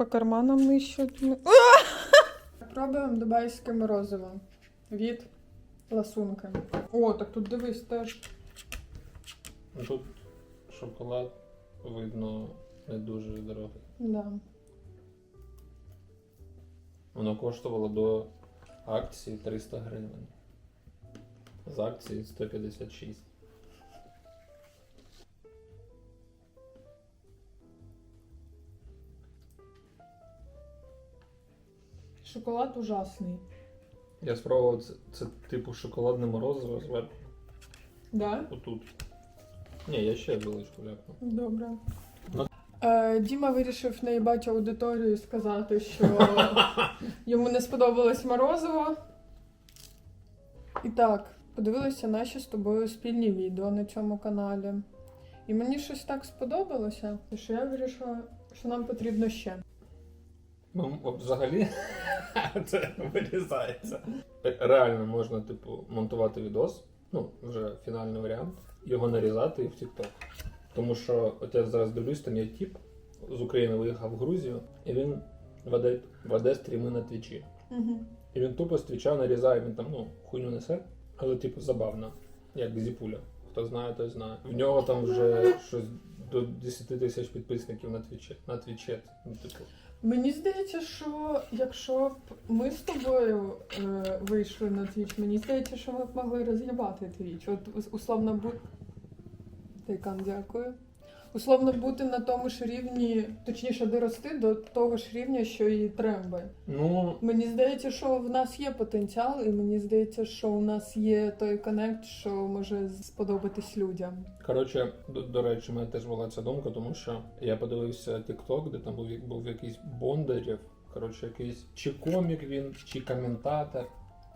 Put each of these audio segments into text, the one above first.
По карманам нищуть. Пробуємо дубайське морозиво від ласунки. О, так тут дивись теж. Ну, Тут шоколад видно не дуже дорогий. Да. Воно коштувало до акції 300 гривень. З акції 156. Шоколад ужасний. Я спробував це, це типу шоколадне морозиво зверху. Да? Отут. Ні, я ще величку ляпну. Добре. Ну. Е, Діма вирішив наїбати аудиторію і сказати, що йому не сподобалось морозиво. І так, подивилися наші з тобою спільні відео на цьому каналі. І мені щось так сподобалося, що я вирішила, що нам потрібно ще. Ну, взагалі це вирізається. Реально можна, типу, монтувати відос, ну, вже фінальний варіант, його нарізати і в TikTok. Тому що от я зараз дивлюсь, там є тіп з України виїхав в Грузію, і він веде, веде стріми на твічі. Угу. І він тупо з твіча нарізає, він там, ну, хуйню несе, але типу забавно, як зіпуля. Хто знає, той знає. В нього там вже щось до 10 тисяч підписників на твічі. На твічі. Ну, типу. Мені здається, що якщо б ми з тобою е, вийшли на твіч, мені здається, що ми б могли роз'їбати твіч. От условно будь. Тайкан, дякую. Условно бути на тому ж рівні, точніше, дорости до того ж рівня, що і тремби. Ну, Мені здається, що в нас є потенціал, і мені здається, що у нас є той коннект, що може сподобатись людям. Коротше, до, до речі, мене теж була ця думка, тому що я подивився TikTok, де там був, був якийсь Бондарєв, коротше, якийсь чи комік він, чи коментатор,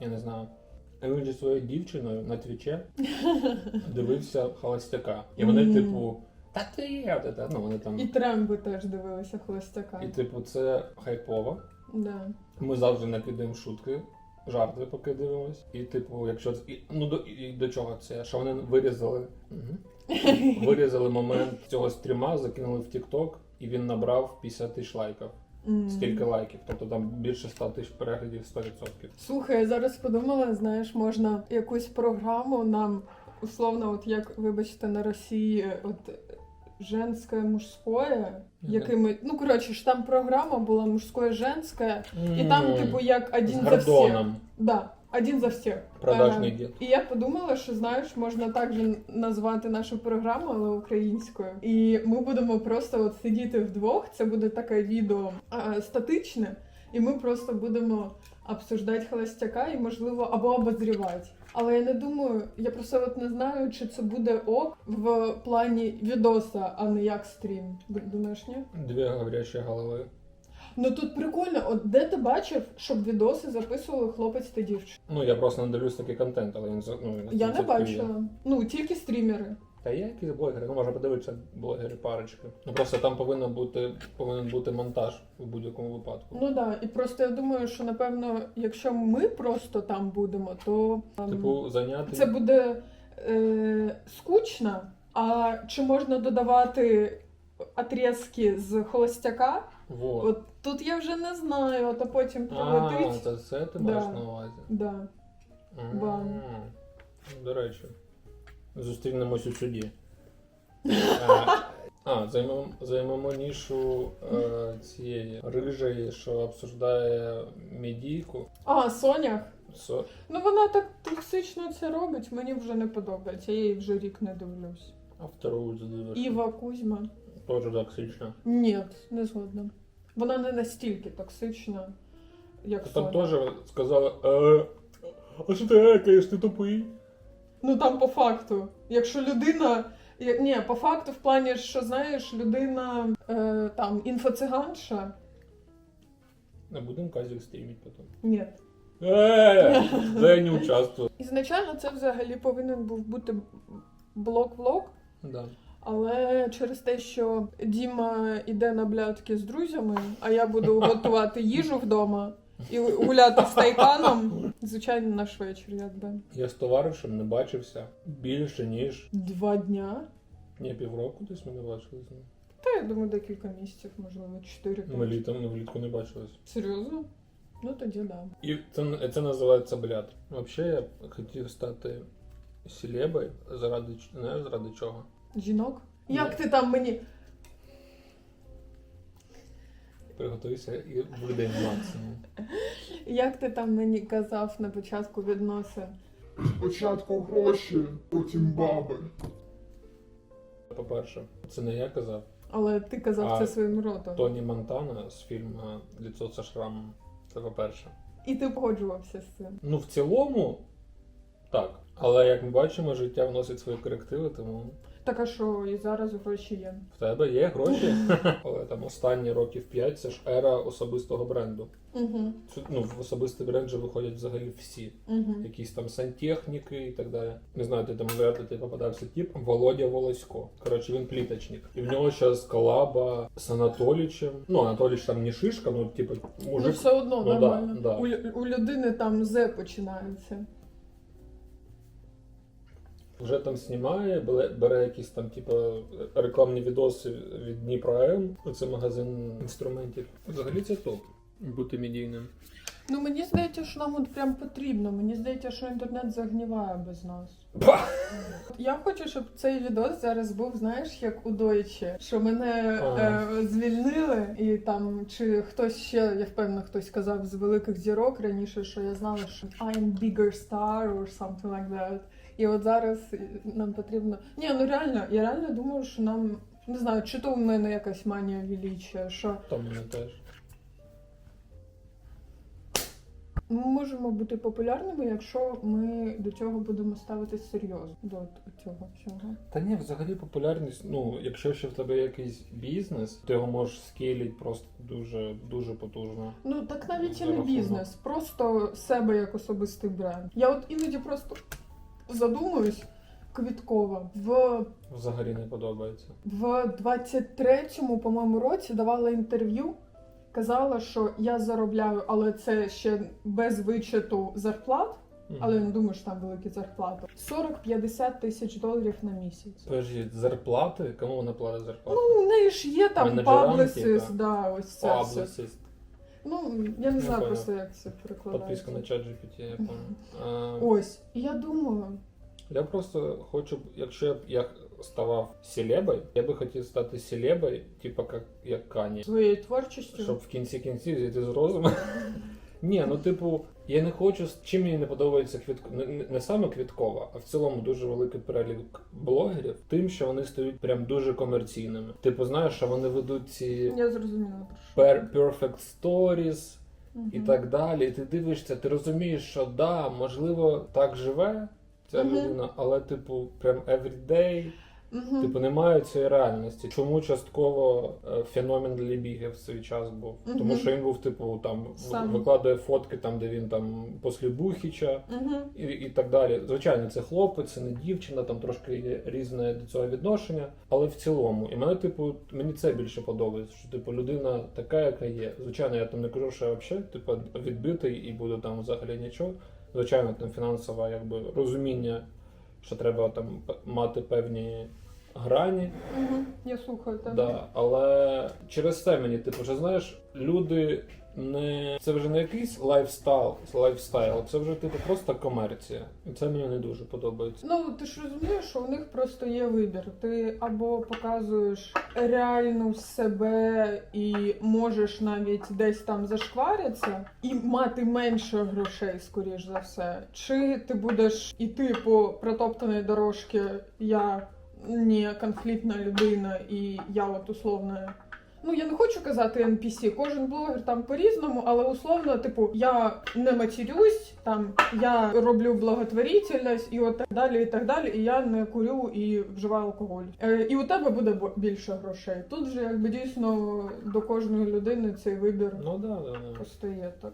я не знаю. І він зі своєю дівчиною на твічі дивився холостяка. І вони, типу, та ти є, та, та, ну вони там. І тремби теж дивилися холостяка. І, типу, це хайпово. Да. Ми завжди накидаємо шутки, жарти, поки дивимось. І, типу, якщо це. І, ну до, і до чого це? Що вони вирізали. Угу. Вирізали момент цього стріма, закинули в TikTok, і він набрав 50 тисяч лайків. М. Скільки лайків? Тобто там більше 100 тисяч переглядів 100%. Слухай, я зараз подумала, знаєш, можна якусь програму нам, условно, от як, вибачте, на Росії, от е, женське, мужське, якими. Ну, коротше, ж там програма була мужське, женське, і там, типу, як один за всіх. Гордоном. Да, один за всіх. Продажний Е, дід. І я подумала, що знаєш, можна також назвати нашу програму, але українською. І ми будемо просто от сидіти вдвох. Це буде таке відео а, статичне, і ми просто будемо обсуждати холостяка і, можливо, або обозрівати. Але я не думаю, я просто от не знаю, чи це буде ок в плані відоса, а не як стрім. Думаєш, ні? Дві говорящі голови. Ну тут прикольно, от де ти бачив, щоб відоси записували хлопець та дівчина? Ну я просто не дивлюсь такий контент, але він за- ну, він Я не бачила. Ну тільки стрімери. Та є якісь блогери, ну можна подивитися блогери парочки. Ну просто там повинен бути повинен бути монтаж у будь-якому випадку. Ну да, і просто я думаю, що напевно, якщо ми просто там будемо, то ем, Типу зайняти це буде е, скучно. А чи можна додавати отрізки з холостяка? вот. От тут я вже не знаю, а то потім А, прилетить. це, це ти Да. маєш на увазі. Да. М. До речі, зустрінемось у суді. А, А, займемо, займемо нішу е, цієї рижої, що обсуждає медійку. А, Сонях. Со... Ну вона так токсично це робить, мені вже не подобається. Я її вже рік не дивлюсь. А вторую задивиш. Іва Кузьма. Теж токсично. Ні, не згодна. Вона не настільки токсична, як Там теж сказали, е, а що ти екаєш, ти тупий? Ну там по факту. Якщо людина. Ні, по факту, в плані, що знаєш, людина е, там інфоциганша. Не будемо казик стрімити потім. Ні. Е, я не участвую. Ізначально це взагалі повинен був бути блок-влог, Да. але через те, що Діма іде на блядки з друзями, а я буду готувати їжу вдома і гуляти з тайканом, звичайно, наш вечір, якби. Я з товаришем не бачився більше, ніж Два дня. ні, півроку десь ми не бачили з ним. Та я думаю, декілька місяців, можливо, 4 Ми літом ми влітку не бачились. Серйозно? Ну тоді да. І це, це називається бляд. Взагалі я хотів стати селебою заради ч- не заради чого. Жінок? Ні. Як ти там мені? Приготуйся і буде максимум. Як ти там мені казав на початку відносин? Спочатку гроші, потім баби. По-перше, це не я казав. Але ти казав А це своїм ротом. Тоні Монтана з фільму Ліцо со шрамом. Це по-перше. І ти погоджувався з цим. Ну, в цілому, так. Але як ми бачимо, життя вносить свої корективи, тому Так а що, і зараз гроші є. в тебе є гроші. Але там останні років 5 це ж ера особистого бренду. Угу. Ну, в особистий бренд же виходять взагалі всі. Угу. Якісь там сантехніки і так далі. Не знаю, ти там вряд ли ти попадався тип Володя Волосько. Коротше, він пліточник. І в нього зараз колаба з Анатолічем. Ну, Анатоліч там не шишка, ну типу Ну все одно Ну, нормально. да. У, у людини там З починається. Вже там знімає, бере, якісь там, типу, рекламні відоси від Дніпро М. Це магазин інструментів. Взагалі це топ. Бути медійним. Ну мені здається, що нам от прям потрібно. Мені здається, що інтернет загніває без нас. Я хочу, щоб цей відос зараз був, знаєш, як у Дойчі, що мене е, звільнили, і там чи хтось ще, я впевнена, хтось казав з великих зірок раніше, що я знала, що I'm bigger star or something like that. І от зараз нам потрібно. Ні, ну реально, я реально думаю, що нам не знаю, чи то в мене якась манія величия, що Там мене теж. ми можемо бути популярними, якщо ми до цього будемо ставитись серйозно до цього всього. Та ні, взагалі популярність. Ну, якщо ще в тебе якийсь бізнес, ти його можеш скейлити просто дуже дуже потужно. Ну так навіть і не бізнес, просто себе як особистий бренд. Я от іноді просто задумуюсь. Квіткова в, Взагалі не подобається. в 23-му, по-моєму, році давала інтерв'ю. Казала, що я заробляю, але це ще без вичету зарплат, Мгм. але я не думаю, що там великі зарплати. 40-50 тисяч доларів на місяць. Подожди, зарплати? Кому вона платить зарплату? Ну, у неї ж є там паблісис, да, ось це все. Ну, я не Я знаю понял. просто, як це перекладається. Подписка на чат GPT, я пам'ятаю. Ось, і я думаю, Я просто хочу, б- якщо б я ставав селебою, я би хотів стати селебою, типу як, як Кані. своєю творчістю. Щоб в кінці кінців зійти з розуму. Ні, ну типу, я не хочу, чим мені не подобається квітко. Не, не- саме квіткова, а в цілому дуже великий перелік блогерів, тим, що вони стають прям дуже комерційними. Типу, знаєш, що вони ведуть ці Я зрозуміла per- perfect stories Мгм. і так далі. І ти дивишся, ти розумієш, що да, можливо, так живе ця Мгм. людина, але, типу, прям everyday, Мгм. типу, немає цієї реальності. Чому частково е, феномен Лібіги в свій час був? Мгм. Тому що він був, типу, там Сам. викладає фотки, там, де він там після Бухіча. Мгм. І, і так далі. Звичайно, це хлопець, це не дівчина, там трошки є різне до цього відношення, але в цілому. І мене, типу, мені це більше подобається. Що типу людина така, яка є. Звичайно, я там не кажу, що я взагалі типу, відбитий і буду там взагалі нічого. Звичайно, там фінансове якби розуміння, що треба там мати певні грані. Мгм. Я слухаю тебе. Да, але через це мені, типу, вже знаєш, люди не це вже не якийсь лайфстайл, лайфстайл, це вже типу просто комерція. І це мені не дуже подобається. Ну, ти ж розумієш, що у них просто є вибір. Ти або показуєш реальну себе і можеш навіть десь там зашкваритися і мати менше грошей, скоріш за все. Чи ти будеш іти по протоптаній дорожці, я не конфліктна людина, і я от условно. Ну, я не хочу казати NPC, кожен блогер там по-різному, але условно, типу, я не матерюсь, там я роблю благотворительність і от так далі, і так далі, і я не курю і вживаю алкоголь. Е, і у тебе буде більше грошей. Тут же якби дійсно до кожної людини цей вибір Ну да, да, да. постає так.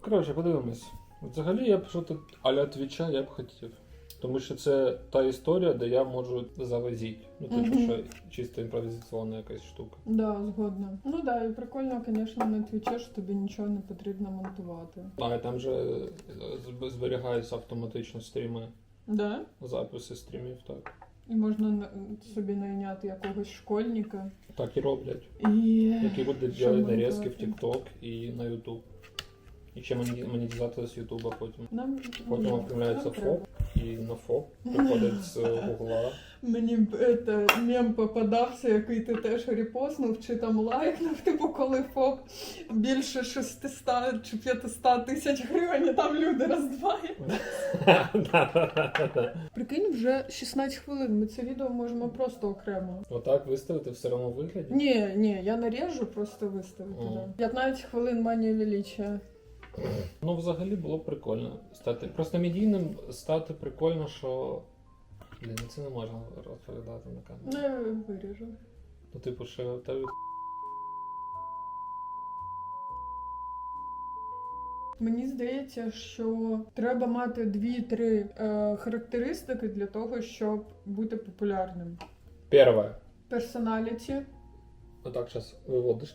Коротше, подивимось. Взагалі, я б що тут аля твіча я б хотів. Тому що це та історія, де я можу завозити. Ну, типу, Мгм. що чисто імпровізаційна якась штука. Да, згодна. Ну да, і прикольно, звісно, на твічі, що тобі нічого не потрібно монтувати. А там же е, зб- зберігаються автоматично стріми Да? записи стрімів, так. І можна на- собі найняти якогось школьника. Так і роблять. І... Які будуть Що делать нарізки в TikTok і на YouTube. І ще монетизація з YouTube потім. Нам, Потім оформляється. ФОП, і на ФОП приходять з Гугла. Мені б это, мем попадався, який ти теж репостнув чи там лайкнув, типу, коли ФОП більше 600 чи 500 тисяч гривень, і там люди роздвають. Прикинь, вже 16 хвилин. Ми це відео можемо просто окремо. Отак виставити в сирому вигляді. Ні, ні, я наріжу, просто виставити. Мгм. Да. 15 хвилин манія величия. Ну, взагалі було прикольно стати. Просто медійним стати прикольно, що. Блін, ну це не можна розповідати на камеру. Не виріжу. Ну, типу, що в тебе Мені здається, що треба мати дві-три е, характеристики для того, щоб бути популярним. Перше. Персоналіті, Отак зараз виводиш.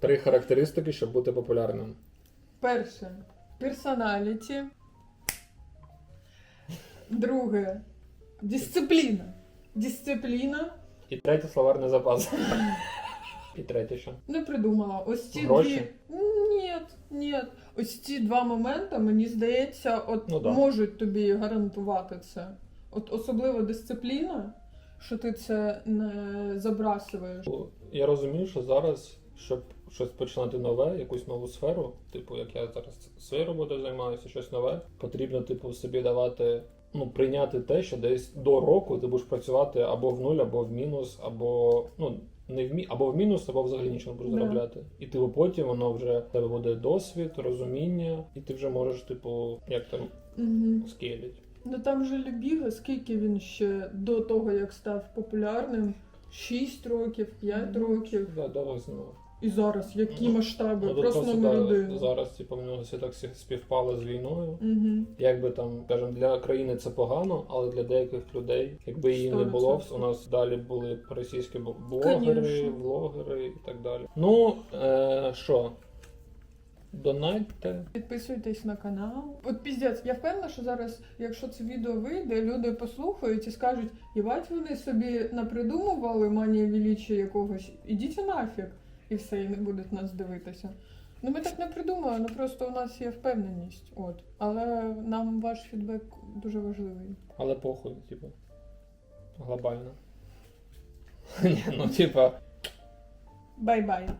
Три характеристики, щоб бути популярним. Перше персоналіті. Друге дисципліна. Дисципліна. І третє словарний запас. І третє що? Не придумала. Ось ці Гроші? дві. Ні, ні. Ось ці два моменти, мені здається, от Ну да. можуть тобі гарантувати це. От особливо дисципліна, що ти це не забрасуєш. Я розумію, що зараз, щоб щось починати нове, якусь нову сферу, типу, як я зараз своєю роботою займаюся, щось нове, потрібно, типу, собі давати, ну, прийняти те, що десь до року ти будеш працювати або в нуль, або в мінус, або ну. Не в мі... або в мінус, або взагалі нічого не будеш заробляти. І типу потім воно вже в тебе буде досвід, розуміння, і ти вже можеш, типу, як там Угу. скелять. Ну там же Любіга, скільки він ще до того, як став популярним? 6 років, 5 років. Да, довго знімав. І зараз які Ну, масштаби? Ну, то просто номер да, один. зараз, типу, в так всі співпало з війною. Угу. Якби там, скажімо, для країни це погано, але для деяких людей, якби її не було, 100%. у нас далі були б російські бл- блогери, Конечно. влогери і так далі. Ну, е, що? Донатьте. Підписуйтесь на канал. От піздець, я впевнена, що зараз, якщо це відео вийде, люди послухають і скажуть, їбать вони собі напридумували манія величия якогось, ідіть нафіг, і все, і не будуть нас дивитися. Ну ми так не придумали, ну просто у нас є впевненість. От. Але нам ваш фідбек дуже важливий. Але похуй, типу. Глобально. Ні, ну типа. Бай-бай.